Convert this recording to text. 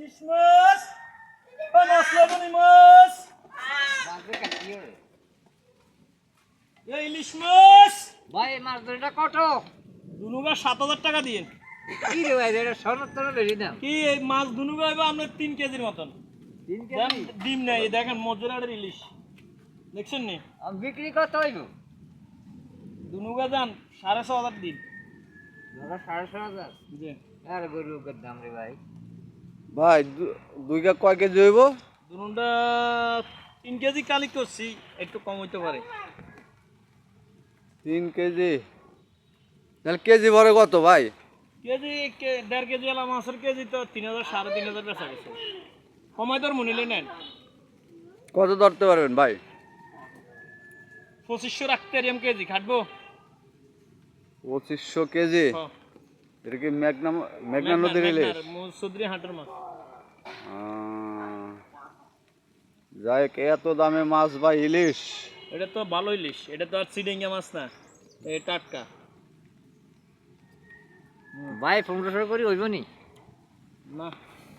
মাছ লাগনি এই ইলিশ মাছ ভাই মাছ ধরেটা কত? দুনুগা সাত হাজার টাকা দিয়ে। কি রে ভাই এটা সরত বেশি দাম। কি এই মাছ দুনুগা এবার আপনার তিন কেজির মতন। তিন দেন, কেজি? ডিম নাই দেখেন মজুরাটের ইলিশ। দেখছেন নি? বিক্রি কত হইব? দুনুগা যান সাড়ে ছ হাজার দিন। সাড়ে ছ হাজার। জি। আর গরু দাম রে ভাই। ভাই দুই কা কয় কেজি হইব? দুনুটা তিন কেজি কালি করছি একটু কম হইতে পারে। তিন কেজি? তাহলে কেজি ভরে কত ভাই? কেজি দেড় কেজি এলা মাছের কেজি তো তিন হাজার সাড়ে তিন হাজার বেচা গেছে। কমাই তোর মনিলে নেন। কত ধরতে পারবেন ভাই? পঁচিশশো রাখতে কেজি খাটবো। পঁচিশশো কেজি? হ্যাঁ। এটা কি মেঘনা মেঘনা নদীর ইলিশ মুসুদ্রি হাটের মাছ। যাই এত দামে মাছ বা ইলিশ? এটা তো ভালো ইলিশ এটা তো আর চিডিঙ্গা মাছ না এই টাটকা। ভাই পনেরোশো করি হইব নি? না।